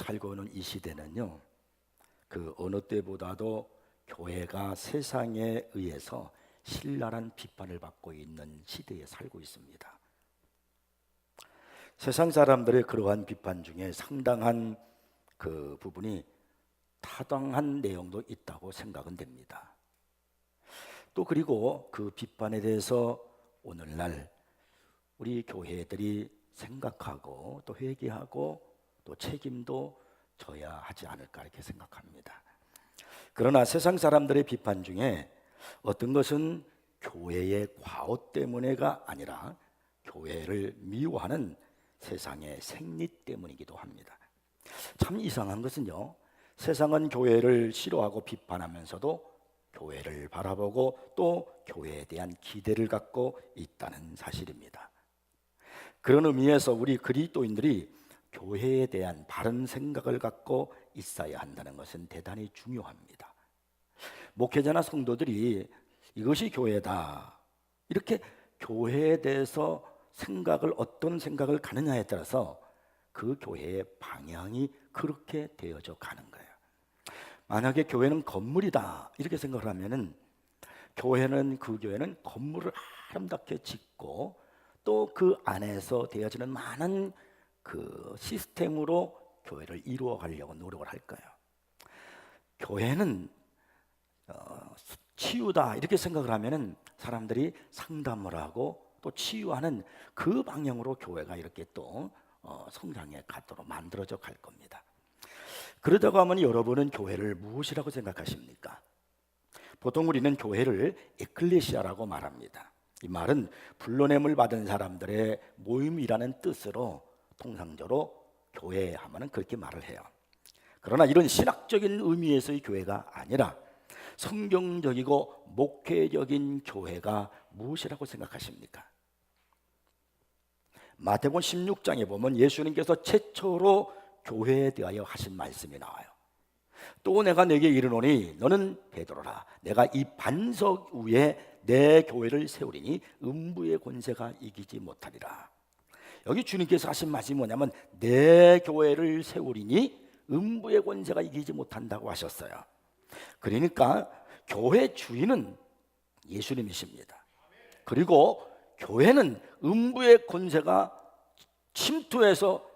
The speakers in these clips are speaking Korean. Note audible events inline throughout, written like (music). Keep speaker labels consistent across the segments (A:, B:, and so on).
A: 오늘 우리가 살고 있는 이 시대는요, 그 어느 때보다도 교회가 세상에 의해서 신랄한 비판을 받고 있는 시대에 살고 있습니다. 세상 사람들의 그러한 비판 중에 상당한 그 부분이 타당한 내용도 있다고 생각은 됩니다. 또 그리고 그 비판에 대해서 오늘날 우리 교회들이 생각하고 또 회개하고 또 책임도 져야 하지 않을까 이렇게 생각합니다. 그러나 세상 사람들의 비판 중에 어떤 것은 교회의 과오 때문에가 아니라 교회를 미워하는 세상의 생리 때문이기도 합니다. 참 이상한 것은요. 세상은 교회를 싫어하고 비판하면서도 교회를 바라보고 또 교회에 대한 기대를 갖고 있다는 사실입니다. 그런 의미에서 우리 그리스도인들이 교회에 대한 바른 생각을 갖고 있어야 한다는 것은 대단히 중요합니다. 목회자나 성도들이 이것이 교회다. 이렇게 교회에 대해서 생각을 어떤 생각을 가느냐에 따라서 그 교회의 방향이 그렇게 되어져 가는 거예요. 만약에 교회는 건물이다 이렇게 생각을 하면은 교회는 그 교회는 건물을 아름답게 짓고 또 그 안에서 되어지는 많은 그 시스템으로 교회를 이루어 가려고 노력을 할 거예요. 교회는 어, 치유다 이렇게 생각을 하면은 사람들이 상담을 하고 또 치유하는 그 방향으로 교회가 이렇게 또 어, 성장해 가도록 만들어져 갈 겁니다. 그러다고 하면 여러분은 교회를 무엇이라고 생각하십니까? 보통 우리는 교회를 에클레시아라고 말합니다. 이 말은 불러냄을 받은 사람들의 모임이라는 뜻으로 통상적으로 교회 하면은 그렇게 말을 해요. 그러나 이런 신학적인 의미에서의 교회가 아니라 성경적이고 목회적인 교회가 무엇이라고 생각하십니까? 마태복음 16장에 보면 예수님께서 최초로 교회에 대하여 하신 말씀이 나와요. 또 내가 내게 이르노니 너는 베드로라 내가 이 반석 위에 내 교회를 세우리니 음부의 권세가 이기지 못하리라. 여기 주님께서 하신 말씀이 뭐냐면 내 교회를 세우리니 음부의 권세가 이기지 못한다고 하셨어요. 그러니까 교회 주인은 예수님이십니다. 그리고 교회는 음부의 권세가 침투해서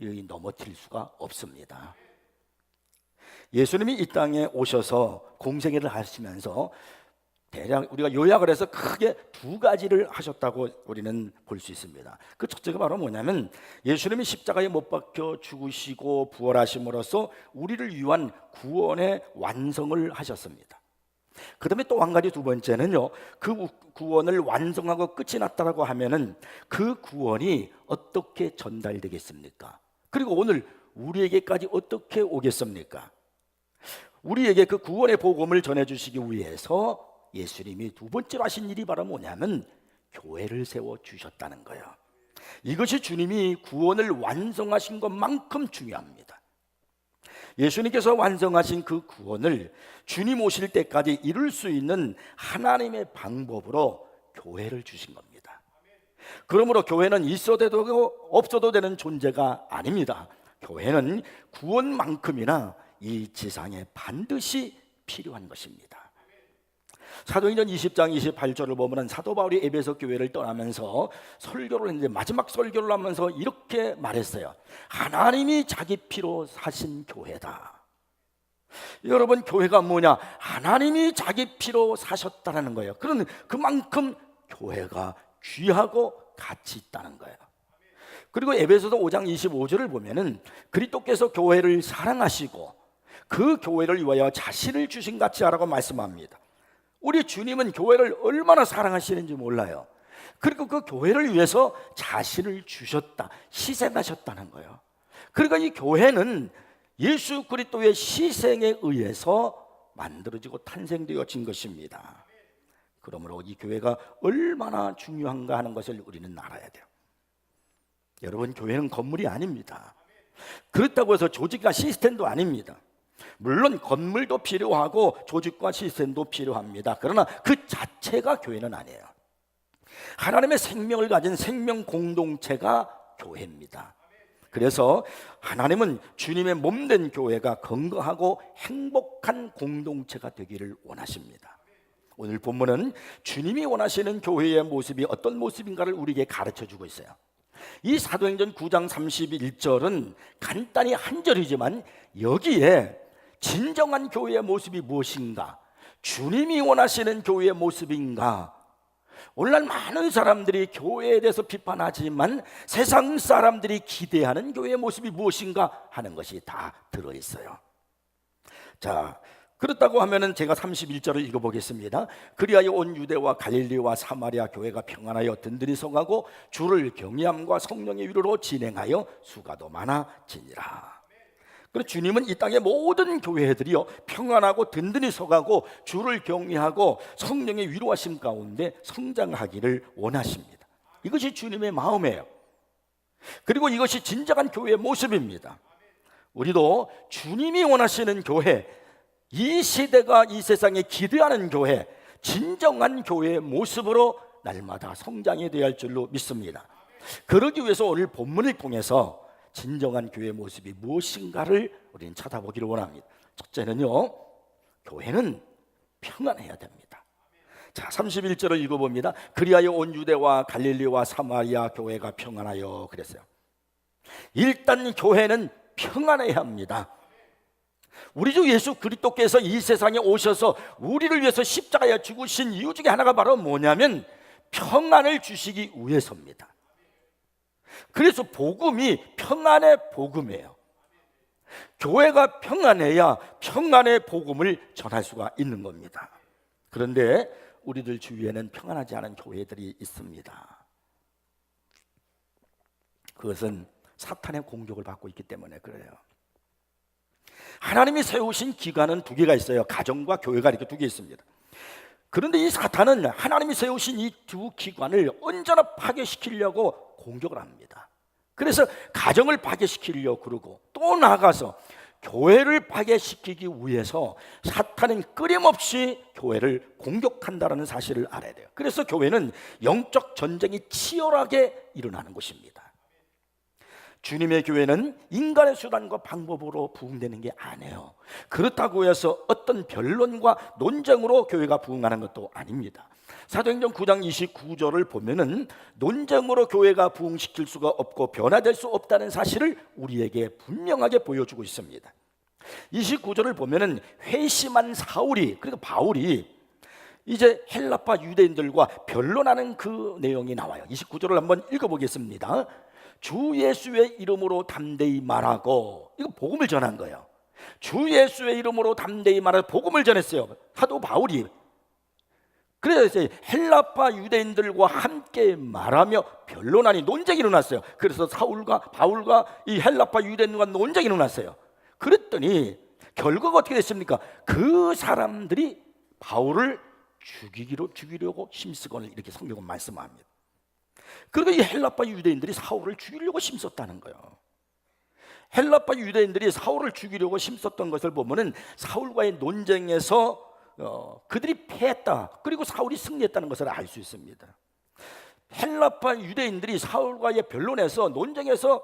A: 여기 넘어뜨릴 수가 없습니다. 예수님이 이 땅에 오셔서 공생애를 하시면서 대략 우리가 요약을 해서 크게 두 가지를 하셨다고 우리는 볼 수 있습니다. 그 첫째가 바로 뭐냐면 예수님이 십자가에 못 박혀 죽으시고 부활하심으로써 우리를 위한 구원의 완성을 하셨습니다. 그 다음에 또 한 가지 두 번째는요, 그 구원을 완성하고 끝이 났다라고 하면은 그 구원이 어떻게 전달되겠습니까? 그리고 오늘 우리에게까지 어떻게 오겠습니까? 우리에게 그 구원의 복음을 전해 주시기 위해서 예수님이 두 번째로 하신 일이 바로 뭐냐면 교회를 세워 주셨다는 거예요. 이것이 주님이 구원을 완성하신 것만큼 중요합니다. 예수님께서 완성하신 그 구원을 주님 오실 때까지 이룰 수 있는 하나님의 방법으로 교회를 주신 겁니다. 그러므로 교회는 있어도 되고 없어도 되는 존재가 아닙니다. 교회는 구원만큼이나 이 지상에 반드시 필요한 것입니다. 사도행전 20장 28절을 보면 사도 바울이 에베소 교회를 떠나면서 설교를 했는데 마지막 설교를 하면서 이렇게 말했어요. 하나님이 자기 피로 사신 교회다. 여러분 교회가 뭐냐? 하나님이 자기 피로 사셨다는 거예요. 그런 그만큼 교회가 귀하고 가치 있다는 거예요. 그리고 에베소서 5장 25절을 보면은 그리스도께서 교회를 사랑하시고 그 교회를 위하여 자신을 주신 같이 하라고 말씀합니다. 우리 주님은 교회를 얼마나 사랑하시는지 몰라요. 그리고 그 교회를 위해서 자신을 주셨다, 희생하셨다는 거예요. 그러니까 이 교회는 예수 그리스도의 희생에 의해서 만들어지고 탄생되어진 것입니다. 그러므로 이 교회가 얼마나 중요한가 하는 것을 우리는 알아야 돼요. 여러분, 교회는 건물이 아닙니다. 그렇다고 해서 조직과 시스템도 아닙니다. 물론 건물도 필요하고 조직과 시스템도 필요합니다. 그러나 그 자체가 교회는 아니에요. 하나님의 생명을 가진 생명 공동체가 교회입니다. 그래서 하나님은 주님의 몸된 교회가 건강하고 행복한 공동체가 되기를 원하십니다. 오늘 본문은 주님이 원하시는 교회의 모습이 어떤 모습인가를 우리에게 가르쳐 주고 있어요. 이 사도행전 9장 31절은 간단히 한 절이지만 여기에 진정한 교회의 모습이 무엇인가? 주님이 원하시는 교회의 모습인가? 오늘날 많은 사람들이 교회에 대해서 비판하지만 세상 사람들이 기대하는 교회의 모습이 무엇인가 하는 것이 다 들어 있어요. 자, 그렇다고 하면은 제가 31절을 읽어보겠습니다. 그리하여 온 유대와 갈릴리와 사마리아 교회가 평안하여 든든히 성하고 주를 경외함과 성령의 위로로 진행하여 수가도 많아지니라. 그리고 주님은 이 땅의 모든 교회들이요 평안하고 든든히 서가고 주를 경외하고 성령의 위로하심 가운데 성장하기를 원하십니다. 이것이 주님의 마음이에요. 그리고 이것이 진정한 교회의 모습입니다. 우리도 주님이 원하시는 교회, 이 시대가 이 세상에 기대하는 교회, 진정한 교회의 모습으로 날마다 성장해 되어야 할 줄로 믿습니다. 그러기 위해서 오늘 본문을 통해서 진정한 교회의 모습이 무엇인가를 우리는 찾아보기를 원합니다. 첫째는요, 교회는 평안해야 됩니다. 자, 31절을 읽어 봅니다. 그리하여 온 유대와 갈릴리와 사마리아 교회가 평안하여 그랬어요. 일단 교회는 평안해야 합니다. 우리 주 예수 그리스도께서 이 세상에 오셔서 우리를 위해서 십자가에 죽으신 이유 중에 하나가 바로 뭐냐면 평안을 주시기 위해서입니다. 그래서 복음이 평안의 복음이에요. 교회가 평안해야 평안의 복음을 전할 수가 있는 겁니다. 그런데 우리들 주위에는 평안하지 않은 교회들이 있습니다. 그것은 사탄의 공격을 받고 있기 때문에 그래요. 하나님이 세우신 기관은 두 개가 있어요. 가정과 교회가 이렇게 두 개 있습니다. 그런데 이 사탄은 하나님이 세우신 이 두 기관을 언제나 파괴시키려고 공격을 합니다. 그래서 가정을 파괴시키려고 그러고 또 나아가서 교회를 파괴시키기 위해서 사탄은 끊임없이 교회를 공격한다는 사실을 알아야 돼요. 그래서 교회는 영적 전쟁이 치열하게 일어나는 곳입니다. 주님의 교회는 인간의 수단과 방법으로 부흥되는 게 아니에요. 그렇다고 해서 어떤 변론과 논쟁으로 교회가 부흥하는 것도 아닙니다. 사도행전 9장 29절을 보면은 논쟁으로 교회가 부흥시킬 수가 없고 변화될 수 없다는 사실을 우리에게 분명하게 보여주고 있습니다. 29절을 보면은 회심한 사울이 그리고 바울이 이제 헬라파 유대인들과 변론하는 그 내용이 나와요. 29절을 한번 읽어보겠습니다. 주 예수의 이름으로 담대히 말하고 이거 복음을 전한 거예요. 주 예수의 이름으로 담대히 말하 복음을 전했어요. 사도 바울이 그래서 헬라파 유대인들과 함께 말하며 변론하니 논쟁이 일어났어요. 그래서 사울과 바울과 이 헬라파 유대인과 논쟁이 일어났어요. 그랬더니 결과가 어떻게 됐습니까? 그 사람들이 바울을 죽이기로 죽이려고 힘쓰거늘 이렇게 성경은 말씀합니다. 그리고 이 헬라파 유대인들이 사울을 죽이려고 힘썼다는 거예요. 헬라파 유대인들이 사울을 죽이려고 힘썼던 것을 보면은 사울과의 논쟁에서 어, 그들이 패했다. 그리고 사울이 승리했다는 것을 알 수 있습니다. 헬라파 유대인들이 사울과의 변론에서 논쟁에서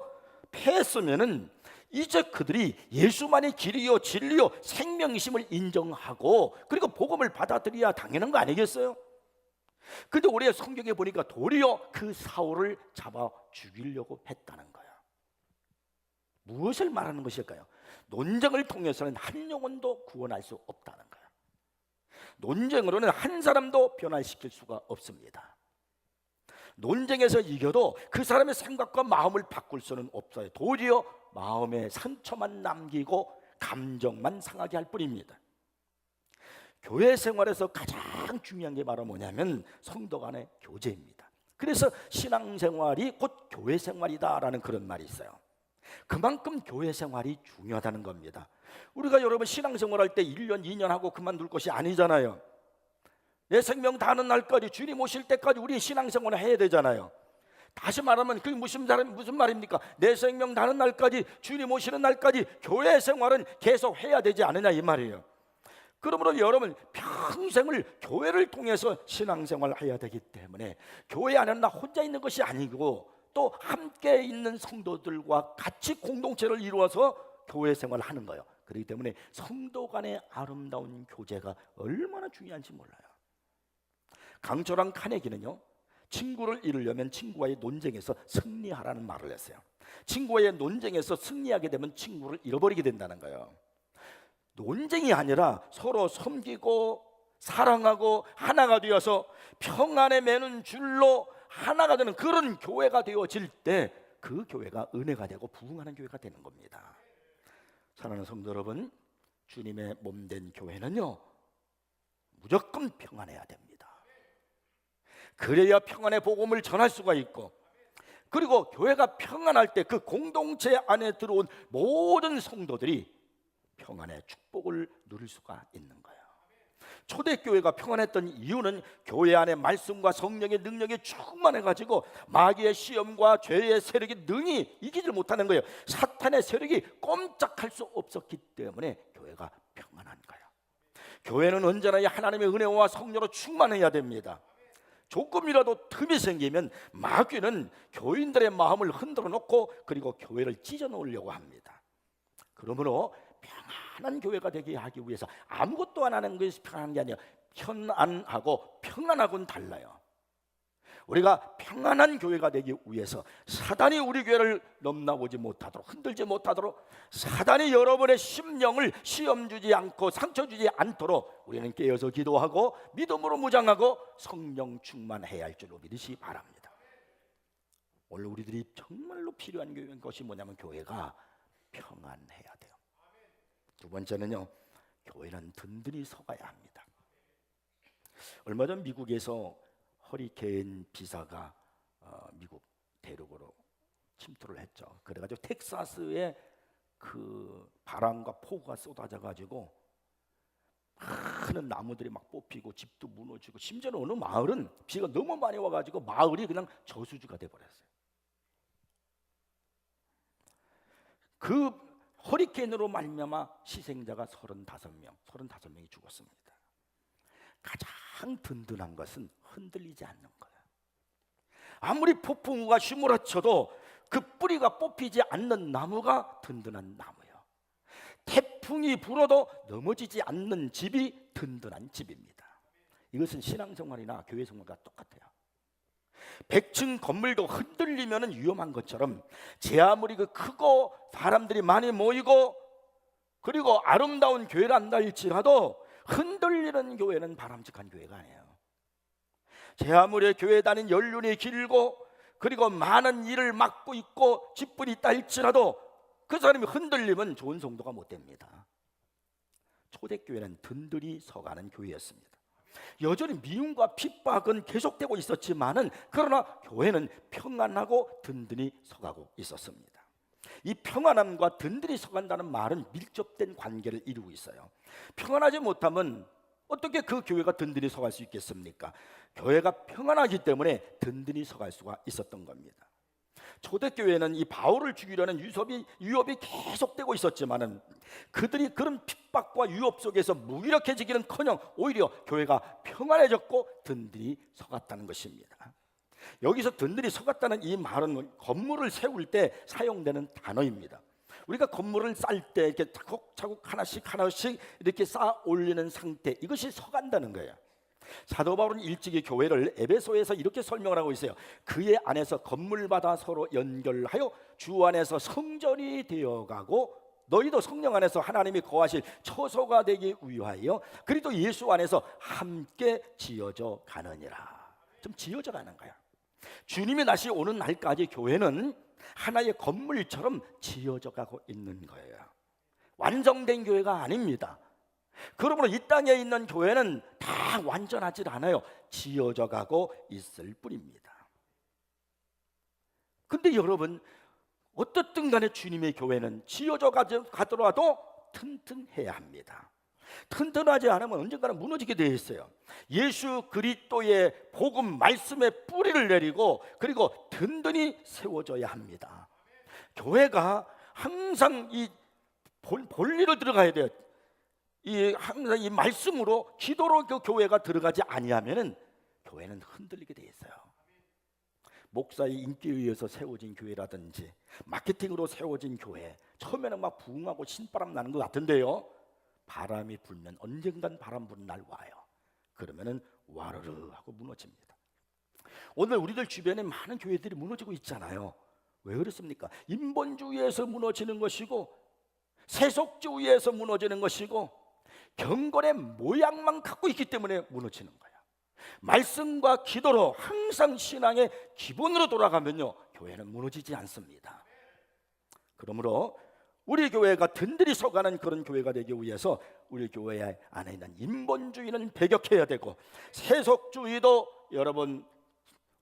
A: 패했으면은 이제 그들이 예수만이 길이요 진리요 생명이심을 인정하고 그리고 복음을 받아들여야 당연한 거 아니겠어요? 근데 우리가 성경에 보니까 도리어 그 사울을 잡아 죽이려고 했다는 거야. 무엇을 말하는 것일까요? 논쟁을 통해서는 한 영혼도 구원할 수 없다는 거야. 논쟁으로는 한 사람도 변화시킬 수가 없습니다. 논쟁에서 이겨도 그 사람의 생각과 마음을 바꿀 수는 없어요. 도리어 마음에 상처만 남기고 감정만 상하게 할 뿐입니다. 교회 생활에서 가장 중요한 게 바로 뭐냐면 성도 간의 교제입니다. 그래서 신앙생활이 곧 교회 생활이다라는 그런 말이 있어요. 그만큼 교회 생활이 중요하다는 겁니다. 우리가 여러분 신앙생활 할때 1년, 2년 하고 그만둘 것이 아니잖아요. 내 생명 다하는 날까지 주님 오실 때까지 우리 신앙생활을 해야 되잖아요. 다시 말하면 그게 무슨, 무슨 말입니까? 내 생명 다하는 날까지 주님 오시는 날까지 교회 생활은 계속 해야 되지 않느냐 이 말이에요. 그러므로 여러분 평생을 교회를 통해서 신앙생활을 해야 되기 때문에 교회 안에는 나 혼자 있는 것이 아니고 또 함께 있는 성도들과 같이 공동체를 이루어서 교회 생활을 하는 거예요. 그렇기 때문에 성도 간의 아름다운 교제가 얼마나 중요한지 몰라요. 강철한 카네기는요. 친구를 이루려면 친구와의 논쟁에서 승리하라는 말을 했어요. 친구와의 논쟁에서 승리하게 되면 친구를 잃어버리게 된다는 거예요. 논쟁이 아니라 서로 섬기고 사랑하고 하나가 되어서 평안에 매는 줄로 하나가 되는 그런 교회가 되어질 때 그 교회가 은혜가 되고 부흥하는 교회가 되는 겁니다. 사랑하는 성도 여러분, 주님의 몸 된 교회는요 무조건 평안해야 됩니다. 그래야 평안의 복음을 전할 수가 있고 그리고 교회가 평안할 때 그 공동체 안에 들어온 모든 성도들이 평안의 축복을 누릴 수가 있는 거예요. 초대교회가 평안했던 이유는 교회 안에 말씀과 성령의 능력이 충만해 가지고 마귀의 시험과 죄의 세력이 능히 이기질 못하는 거예요. 사탄의 세력이 꼼짝할 수 없었기 때문에 교회가 평안한 거예요. 교회는 언제나 이 하나님의 은혜와 성령으로 충만해야 됩니다. 조금이라도 틈이 생기면 마귀는 교인들의 마음을 흔들어 놓고 그리고 교회를 찢어 놓으려고 합니다. 그러므로 평안한 교회가 되게 하기 위해서 아무것도 안 하는 것이 평안한 게 아니라 편안하고 평안하고는 달라요. 우리가 평안한 교회가 되기 위해서 사단이 우리 교회를 넘나오지 못하도록 흔들지 못하도록 사단이 여러분의 심령을 시험 주지 않고 상처 주지 않도록 우리는 깨어서 기도하고 믿음으로 무장하고 성령 충만해야 할 줄로 믿으시 바랍니다. 오늘 우리들이 정말로 필요한 것이 뭐냐면 교회가 평안해야 돼요. 두 번째는요, 교회는 든든히 서가야 합니다. 얼마 전 미국에서 허리케인 비사가 어, 미국 대륙으로 침투를 했죠. 그래가지고 텍사스에 그 바람과 폭우가 쏟아져 가지고 많은 나무들이 막 뽑히고 집도 무너지고 심지어는 어느 마을은 비가 너무 많이 와가지고 마을이 그냥 저수지가 돼 버렸어요. 그 허리케인으로 말미암아 희생자가 35명, 35명이 죽었습니다. 가장 든든한 것은 흔들리지 않는 거예요. 아무리 폭풍우가 휘몰아쳐도 그 뿌리가 뽑히지 않는 나무가 든든한 나무예요. 태풍이 불어도 넘어지지 않는 집이 든든한 집입니다. 이것은 신앙생활이나 교회 생활과 똑같아요. 100층 건물도 흔들리면 위험한 것처럼 제 아무리 그 크고 사람들이 많이 모이고 그리고 아름다운 교회를 한다 할지라도 흔들리는 교회는 바람직한 교회가 아니에요. 제 아무리 교회 다닌 연륜이 길고 그리고 많은 일을 맡고 있고 직분이 있다 할지라도 그 사람이 흔들리면 좋은 성도가 못 됩니다. 초대교회는 든든히 서가는 교회였습니다. 여전히 미움과 핍박은 계속되고 있었지만은 그러나 교회는 평안하고 든든히 서가고 있었습니다. 이 평안함과 든든히 서간다는 말은 밀접된 관계를 이루고 있어요. 평안하지 못하면 어떻게 그 교회가 든든히 서갈 수 있겠습니까? 교회가 평안하기 때문에 든든히 서갈 수가 있었던 겁니다. 초대교회는 이 바울을 죽이려는 유섭이, 유업이 계속되고 있었지만은 그들이 그런 핍박과 유업 속에서 무기력해지기는커녕 오히려 교회가 평안해졌고 든든히 서갔다는 것입니다. 여기서 든든히 서갔다는 이 말은 건물을 세울 때 사용되는 단어입니다. 우리가 건물을 쌀 때 이렇게 차곡차곡 하나씩 하나씩 이렇게 쌓아 올리는 상태 이것이 서간다는 거예요. 사도 바울은 일찍이 교회를 에베소에서 이렇게 설명을 하고 있어요. 그의 안에서 건물마다 서로 연결하여 주 안에서 성전이 되어가고 너희도 성령 안에서 하나님이 거하실 처소가 되기 위하여 그리고 예수 안에서 함께 지어져 가느니라. 좀 지어져 가는 거야. 주님이 다시 오는 날까지 교회는 하나의 건물처럼 지어져 가고 있는 거예요. 완성된 교회가 아닙니다. 그러므로 이 땅에 있는 교회는 다 완전하지 않아요. 지어져 가고 있을 뿐입니다. 근데 여러분 어떻든 간에 주님의 교회는 지어져 가더라도 튼튼해야 합니다. 튼튼하지 않으면 언젠가는 무너지게 되어 있어요. 예수 그리스도의 복음 말씀의 뿌리를 내리고 그리고 든든히 세워져야 합니다. 교회가 항상 이 본리로 들어가야 돼요. 이 항상 이 말씀으로 기도로 그 교회가 들어가지 아니하면은 교회는 흔들리게 돼 있어요. 목사의 인기에 의해서 세워진 교회라든지 마케팅으로 세워진 교회 처음에는 막 부흥하고 신바람 나는 것 같은데요. 바람이 불면 언젠간 바람 부는 날 와요. 그러면은 와르르 하고 무너집니다. 오늘 우리들 주변에 많은 교회들이 무너지고 있잖아요. 왜 그렇습니까? 인본주의에서 무너지는 것이고 세속주의에서 무너지는 것이고 경건의 모양만 갖고 있기 때문에 무너지는 거야. 말씀과 기도로 항상 신앙의 기본으로 돌아가면요 교회는 무너지지 않습니다. 그러므로 우리 교회가 든든히 서가는 그런 교회가 되기 위해서 우리 교회 안에 있는 인본주의는 배격해야 되고 세속주의도 여러분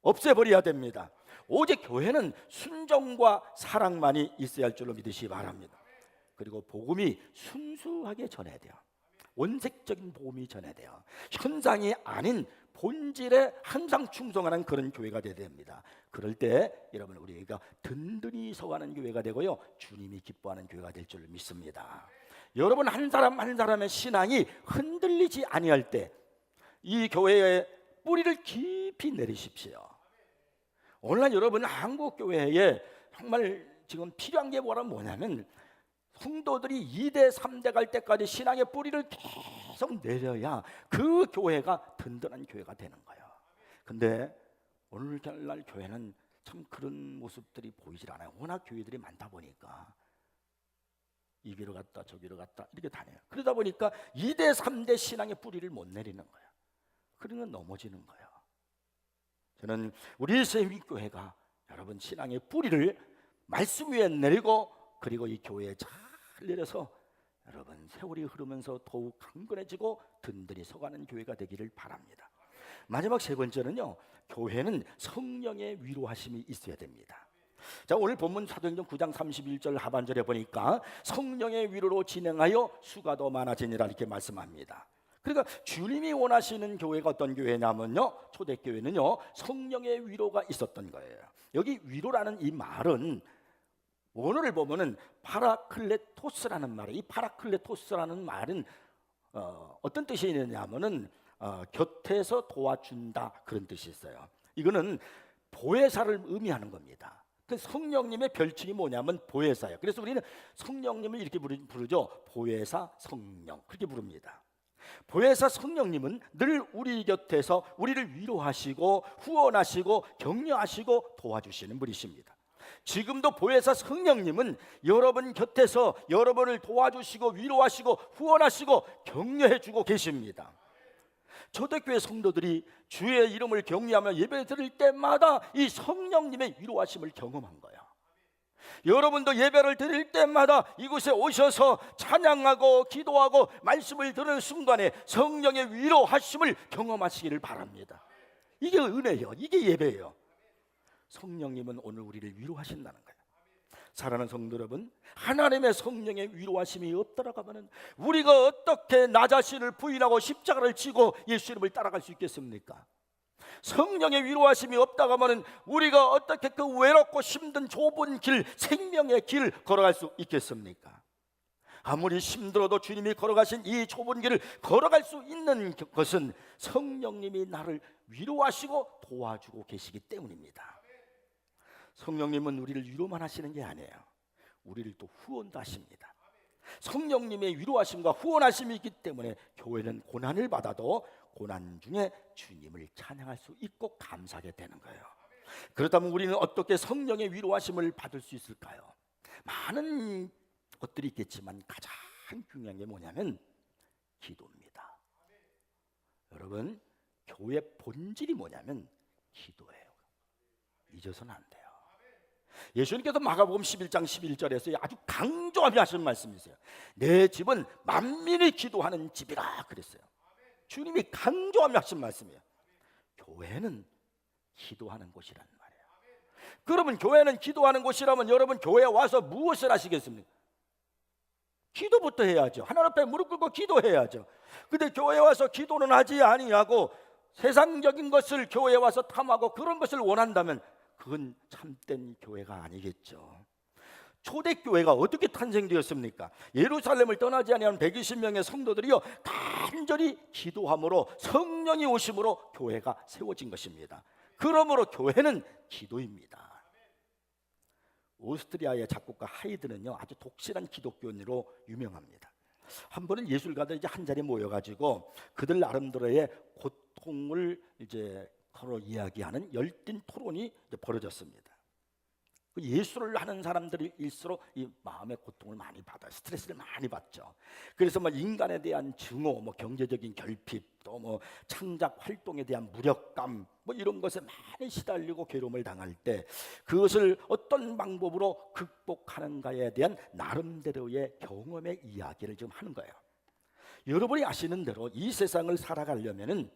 A: 없애버려야 됩니다. 오직 교회는 순종과 사랑만이 있어야 할 줄로 믿으시 기 바랍니다. 그리고 복음이 순수하게 전해야 돼요. 원색적인 복음이 전해야 돼요. 현상이 아닌 본질에 항상 충성하는 그런 교회가 되어야 됩니다. 그럴 때 여러분 우리가 든든히 서가는 교회가 되고요. 주님이 기뻐하는 교회가 될 줄 믿습니다. 여러분 한 사람 한 사람의 신앙이 흔들리지 아니할 때 이 교회의 뿌리를 깊이 내리십시오. 오늘날 여러분 한국 교회에 정말 지금 필요한 게 뭐라 뭐냐면 성도들이 2대 3대 갈 때까지 신앙의 뿌리를 계속 내려야 그 교회가 든든한 교회가 되는 거예요. 근데 오늘날 교회는 참 그런 모습들이 보이질 않아요. 워낙 교회들이 많다 보니까 이기로 갔다 저기로 갔다 이렇게 다녀요. 그러다 보니까 2대 3대 신앙의 뿌리를 못 내리는 거예요. 그러면 넘어지는 거예요. 저는 우리 세미교회가 여러분 신앙의 뿌리를 말씀 위에 내리고 그리고 이 교회에 잘 내려서 여러분 세월이 흐르면서 더욱 강건해지고 든든히 서가는 교회가 되기를 바랍니다. 마지막 세 번째는요. 교회는 성령의 위로하심이 있어야 됩니다. 자 오늘 본문 사도행전 9장 31절 하반절에 보니까 성령의 위로로 진행하여 수가 더 많아지니라 이렇게 말씀합니다. 그러니까 주님이 원하시는 교회가 어떤 교회냐면요. 초대교회는요. 성령의 위로가 있었던 거예요. 여기 위로라는 이 말은 원어를 보면은 파라클레토스라는 말이에요. 이 파라클레토스라는 말은 어, 어떤 뜻이 있느냐면은 어, 곁에서 도와준다 그런 뜻이 있어요. 이거는 보혜사를 의미하는 겁니다. 그 성령님의 별칭이 뭐냐면 보혜사예요. 그래서 우리는 성령님을 이렇게 부르, 부르죠. 보혜사 성령 그렇게 부릅니다. 보혜사 성령님은 늘 우리 곁에서 우리를 위로하시고 후원하시고 격려하시고 도와주시는 분이십니다. 지금도 보혜사 성령님은 여러분 곁에서 여러분을 도와주시고 위로하시고 후원하시고 격려해 주고 계십니다. 초대교회 성도들이 주의 이름을 격려하며 예배 드릴 때마다 이 성령님의 위로하심을 경험한 거예요. 여러분도 예배를 드릴 때마다 이곳에 오셔서 찬양하고 기도하고 말씀을 들은 순간에 성령의 위로하심을 경험하시기를 바랍니다. 이게 은혜예요. 이게 예배예요. 성령님은 오늘 우리를 위로하신다는 거예요. 사랑하는 성도 여러분, 하나님의 성령의 위로하심이 없더라고 하면 우리가 어떻게 나 자신을 부인하고 십자가를 지고 예수 이름을 따라갈 수 있겠습니까? 성령의 위로하심이 하면 우리가 어떻게 그 외롭고 힘든 좁은 길, 생명의 길 걸어갈 수 있겠습니까? 아무리 힘들어도 주님이 걸어가신 이 좁은 길을 걸어갈 수 있는 것은 성령님이 나를 위로하시고 도와주고 계시기 때문입니다. 성령님은 우리를 위로만 하시는 게 아니에요. 우리를 또 후원도 하십니다. 성령님의 위로하심과 후원하심이 있기 때문에 교회는 고난을 받아도 고난 중에 주님을 찬양할 수 있고 감사하게 되는 거예요. 그렇다면 우리는 어떻게 성령의 위로하심을 받을 수 있을까요? 많은 것들이 있겠지만 가장 중요한 게 뭐냐면 기도입니다. 여러분, 교회 본질이 뭐냐면 기도예요. 잊어서는 안 돼요. 예수님께서 마가복음 11장 11절에서 아주 강조하며 하시는 말씀이세요. 내 집은 만민이 기도하는 집이라 그랬어요. 주님이 강조하며 하신 말씀이에요. 교회는 기도하는 곳이란 말이에요. 그러면 교회는 기도하는 곳이라면 여러분 교회에 와서 무엇을 하시겠습니까? 기도부터 해야죠. 하나님 앞에 무릎 꿇고 기도해야죠. 근데 교회에 와서 기도는 하지 아니하고 세상적인 것을 교회에 와서 탐하고 그런 것을 원한다면 그건 참된 교회가 아니겠죠. 초대교회가 어떻게 탄생되었습니까? 예루살렘을 떠나지 아니한 120명의 성도들이요 간절히 기도함으로 성령이 오심으로 교회가 세워진 것입니다. 그러므로 교회는 기도입니다. 오스트리아의 작곡가 하이드는요 아주 독실한 기독교인으로 유명합니다. 한 번은 예술가들이 한 자리에 모여가지고 그들 나름대로의 고통을 이제 서로 이야기하는 열띤 토론이 벌어졌습니다. 그 예술을 하는 사람들일수록 이 마음의 고통을 많이 받아요. 스트레스를 많이 받죠. 그래서 뭐 인간에 대한 증오, 뭐 경제적인 결핍, 또 뭐 창작 활동에 대한 무력감, 뭐 이런 것에 많이 시달리고 괴로움을 당할 때 그것을 어떤 방법으로 극복하는가에 대한 나름대로의 경험의 이야기를 지금 하는 거예요. 여러분이 아시는 대로 이 세상을 살아가려면은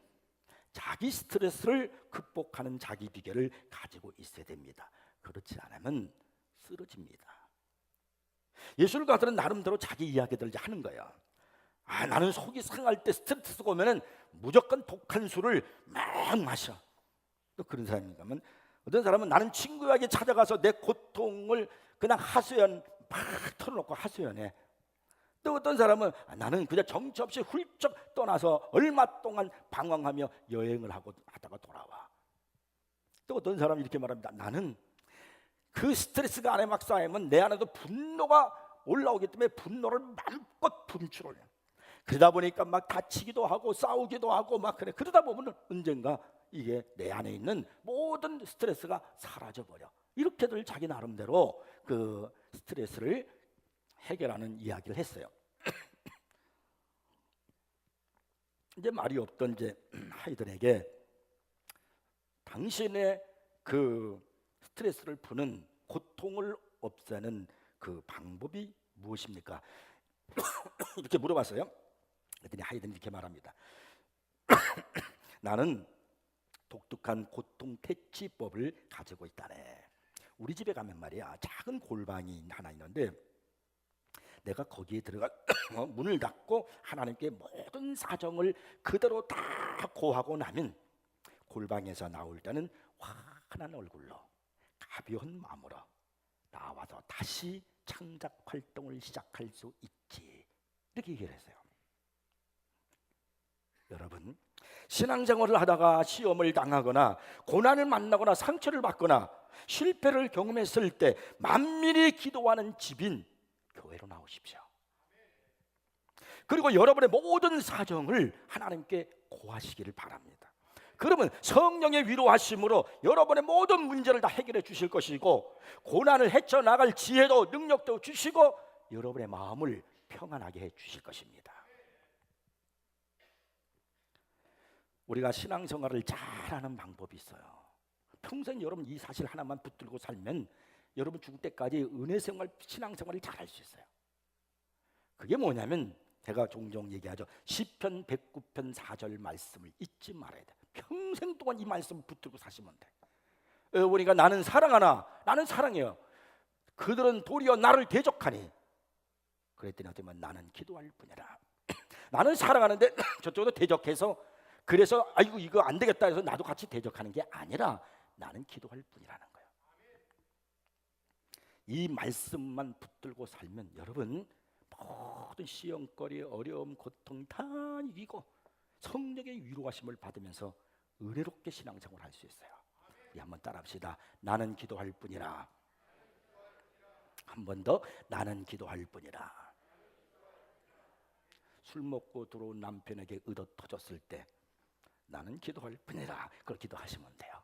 A: 자기 스트레스를 극복하는 자기 비결을 가지고 있어야 됩니다. 그렇지 않으면 쓰러집니다. 예술가들은 나름대로 자기 이야기들을 이제 하는 거예요. 아, 나는 속이 상할 때 스트레스가 오면은 무조건 독한 술을 막 마셔. 또 그런 사람인가 하면 어떤 사람은 나는 친구에게 찾아가서 내 고통을 그냥 하소연 막 털어놓고 하소연해. 또 어떤 사람은 아, 나는 그냥 정처 없이 훌쩍 떠나서 얼마 동안 방황하며 여행을 하고 하다가 돌아와. 또 어떤 사람이 이렇게 말합니다. 나는 그 스트레스가 안에 막 쌓이면 내 안에도 분노가 올라오기 때문에 분노를 마음껏 분출을 해. 그러다 보니까 막 다치기도 하고 싸우기도 하고 막 그래. 그러다 보면 언젠가 이게 내 안에 있는 모든 스트레스가 사라져 버려. 이렇게들 자기 나름대로 그 스트레스를 해결하는 이야기를 했어요. (clears throat) 이제 말이 없던 이제 (clears throat) 하이든에게 당신의 그 스트레스를 푸는 고통을 없애는 그 방법이 무엇입니까? (clears throat) 이렇게 물어봤어요. 그랬더니 하이든 이렇게 말합니다. 나는 독특한 고통 퇴치법을 가지고 있다네. 우리 집에 가면 말이야 작은 골방이 하나 있는데 내가 거기에 들어가 (coughs) 어, 문을 닫고 하나님께 모든 사정을 그대로 다 고하고 나면 골방에서 나올 때는 환한 얼굴로 가벼운 마음으로 나와서 다시 창작 활동을 시작할 수 있지 이렇게 얘기를 했어요. 여러분 신앙생활을 하다가 시험을 당하거나 고난을 만나거나 상처를 받거나 실패를 경험했을 때 만민이 기도하는 집인 교회로 나오십시오. 그리고 여러분의 모든 사정을 하나님께 고하시기를 바랍니다. 그러면 성령의 위로하심으로 여러분의 모든 문제를 다 해결해 주실 것이고 고난을 헤쳐 나갈 지혜도 능력도 주시고 여러분의 마음을 평안하게 해 주실 것입니다. 우리가 신앙생활을 잘하는 방법이 있어요. 평생 여러분 이 사실 하나만 붙들고 살면 여러분 죽을 때까지 은혜 생활, 신앙 생활을 잘 할 수 있어요. 그게 뭐냐면 제가 종종 얘기하죠. 시편 109편 4절 말씀을 잊지 말아야 돼. 평생 동안 이 말씀 붙들고 사시면 돼. 어, 보니까 나는 사랑하나 나는 사랑해요. 그들은 도리어 나를 대적하니. 그랬더니 어떻게 나는 기도할 뿐이라. (clears throat) 나는 사랑하는데 (clears throat) 저쪽도 대적해서 그래서 아이고 이거 안 되겠다 해서 나도 같이 대적하는 게 아니라 나는 기도할 뿐이라는. 이 말씀만 붙들고 살면 여러분 모든 시험거리, 어려움, 고통 다 이기고 성령의 위로하심을 받으면서 은혜롭게 신앙생활 할수 있어요. 우리 한번 따라합시다. 나는 기도할 뿐이라. 한 번 더 나는 기도할 뿐이라. 술 먹고 들어온 남편에게 의도 터졌을 때 나는 기도할 뿐이라. 그걸 기도하시면 돼요.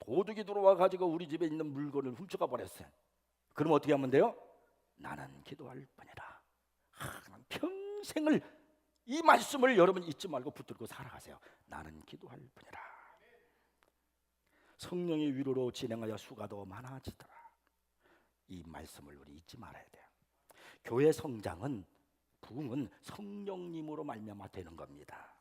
A: 도둑이 들어와 가지고 우리 집에 있는 물건을 훔쳐가 버렸어요. 그럼 어떻게 하면 돼요? 나는 기도할 뿐이라. 하, 평생을 이 말씀을 여러분 잊지 말고 붙들고 살아가세요. 나는 기도할 뿐이라. 성령의 위로로 진행하여 수가 더 많아지더라. 이 말씀을 우리 잊지 말아야 돼요. 교회 성장은 부흥은 성령님으로 말미암아 되는 겁니다.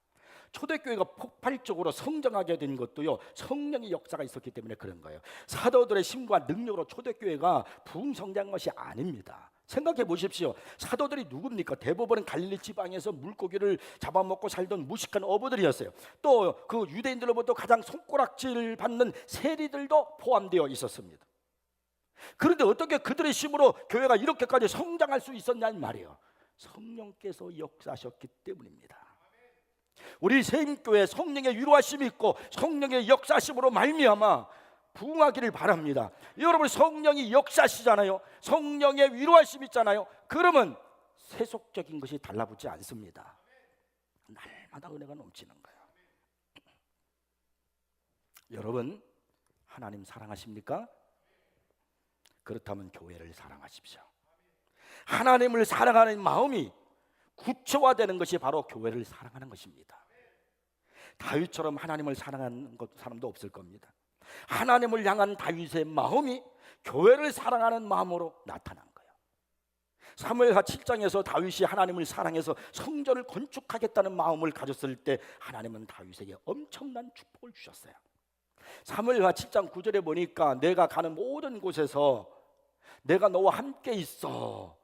A: 초대교회가 폭발적으로 성장하게 된 것도요 성령의 역사가 있었기 때문에 그런 거예요. 사도들의 힘과 능력으로 초대교회가 부흥 성장한 것이 아닙니다. 생각해 보십시오. 사도들이 누굽니까? 대부분은 갈릴리 지방에서 물고기를 잡아먹고 살던 무식한 어부들이었어요. 또 그 유대인들로부터 가장 손가락질 받는 세리들도 포함되어 있었습니다. 그런데 어떻게 그들의 힘으로 교회가 이렇게까지 성장할 수 있었냐는 말이에요. 성령께서 역사하셨기 때문입니다. 우리 세임교회 성령의 위로하심이 있고 성령의 역사심으로 말미암아 부흥하기를 바랍니다. 여러분 성령이 역사시잖아요. 성령의 위로하심 있잖아요. 그러면 세속적인 것이 달라붙지 않습니다. 날마다 은혜가 넘치는 거예요. 여러분 하나님 사랑하십니까? 그렇다면 교회를 사랑하십시오. 하나님을 사랑하는 마음이 구체화되는 것이 바로 교회를 사랑하는 것입니다. 다윗처럼 하나님을 사랑하는 것 사람도 없을 겁니다. 하나님을 향한 다윗의 마음이 교회를 사랑하는 마음으로 나타난 거예요. 사무엘하 7장에서 다윗이 하나님을 사랑해서 성전을 건축하겠다는 마음을 가졌을 때 하나님은 다윗에게 엄청난 축복을 주셨어요. 사무엘하 7장 9절에 보니까 내가 가는 모든 곳에서 내가 너와 함께 있어.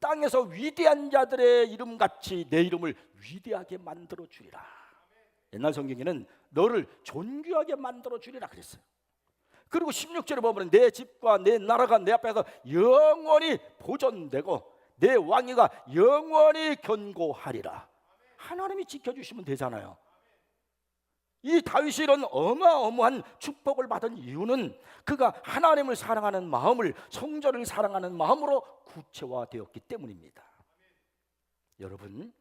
A: 땅에서 위대한 자들의 이름 같이 내 이름을 위대하게 만들어 주리라. 옛날 성경에는 너를 존귀하게 만들어 주리라 그랬어요. 그리고 16절에 보면 내 집과 내 나라가 내 앞에서 영원히 보존되고 내 왕위가 영원히 견고하리라. 하나님이 지켜주시면 되잖아요. 이 다윗이 이런 어마어마한 축복을 받은 이유는 그가 하나님을 사랑하는 마음을 성전을 사랑하는 마음으로 구체화되었기 때문입니다. 여러분,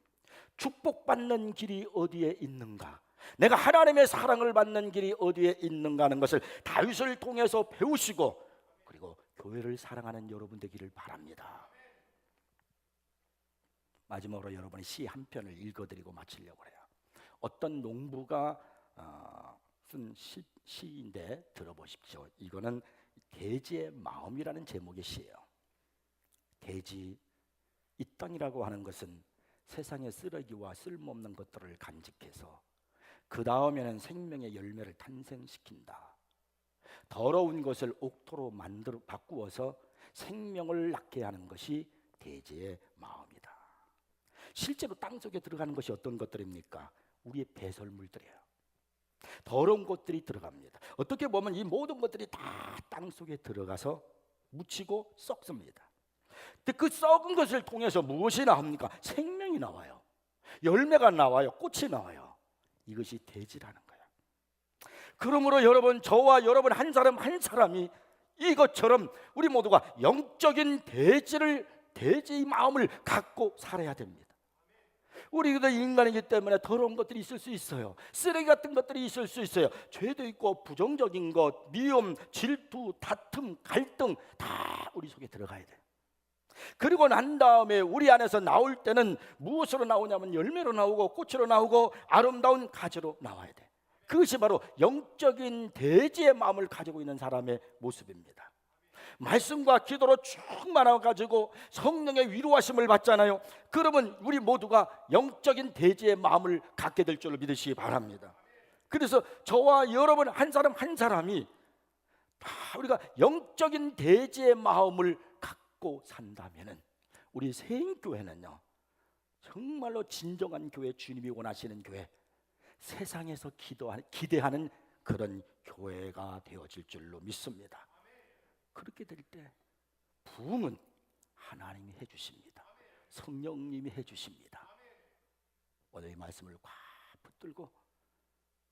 A: 축복받는 길이 어디에 있는가? 내가 하나님의 사랑을 받는 길이 어디에 있는가 하는 것을 다윗을 통해서 배우시고 그리고 교회를 사랑하는 여러분 되기를 바랍니다. 마지막으로 여러분의 시 한 편을 읽어드리고 마치려고 해요. 어떤 농부가 어, 쓴 시, 시인데 들어보십시오. 이거는 대지의 마음이라는 제목의 시예요. 대지 이 땅이라고 하는 것은 세상의 쓰레기와 쓸모없는 것들을 간직해서 그 다음에는 생명의 열매를 탄생시킨다. 더러운 것을 옥토로 만들어 바꾸어서 생명을 낳게 하는 것이 대지의 마음이다. 실제로 땅 속에 들어가는 것이 어떤 것들입니까? 우리의 배설물들이에요. 더러운 것들이 들어갑니다. 어떻게 보면 이 모든 것들이 다 땅 속에 들어가서 묻히고 썩습니다. 근데 그 썩은 것을 통해서 무엇이 나옵니까? 생명이 나와요. 열매가 나와요. 꽃이 나와요. 이것이 대지라는 거예요. 그러므로 여러분 저와 여러분 한 사람 한 사람이 이것처럼 우리 모두가 영적인 대지를 대지의 마음을 갖고 살아야 됩니다. 우리도 인간이기 때문에 더러운 것들이 있을 수 있어요. 쓰레기 같은 것들이 있을 수 있어요. 죄도 있고 부정적인 것, 미움, 질투, 다툼, 갈등 다 우리 속에 들어가야 돼요. 그리고 난 다음에 우리 안에서 나올 때는 무엇으로 나오냐면 열매로 나오고 꽃으로 나오고 아름다운 가지로 나와야 돼. 그것이 바로 영적인 대지의 마음을 가지고 있는 사람의 모습입니다. 말씀과 기도로 충만해 가지고 성령의 위로하심을 받잖아요. 그러면 우리 모두가 영적인 대지의 마음을 갖게 될 줄로 믿으시기 바랍니다. 그래서 저와 여러분 한 사람 한 사람이 다 우리가 영적인 대지의 마음을 갖고 산다면은 우리 세인교회는요 정말로 진정한 교회 주님이 원하시는 교회 세상에서 기도하는 기대하는 그런 교회가 되어질 줄로 믿습니다. 그렇게 될 때 부흥은 하나님이 해주십니다. 성령님이 해주십니다. 오늘 이 말씀을 꽉 붙들고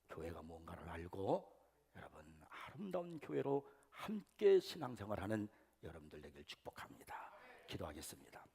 A: 교회가 뭔가를 알고 여러분 아름다운 교회로 함께 신앙생활하는 여러분들 되길 축복합니다. 기도하겠습니다.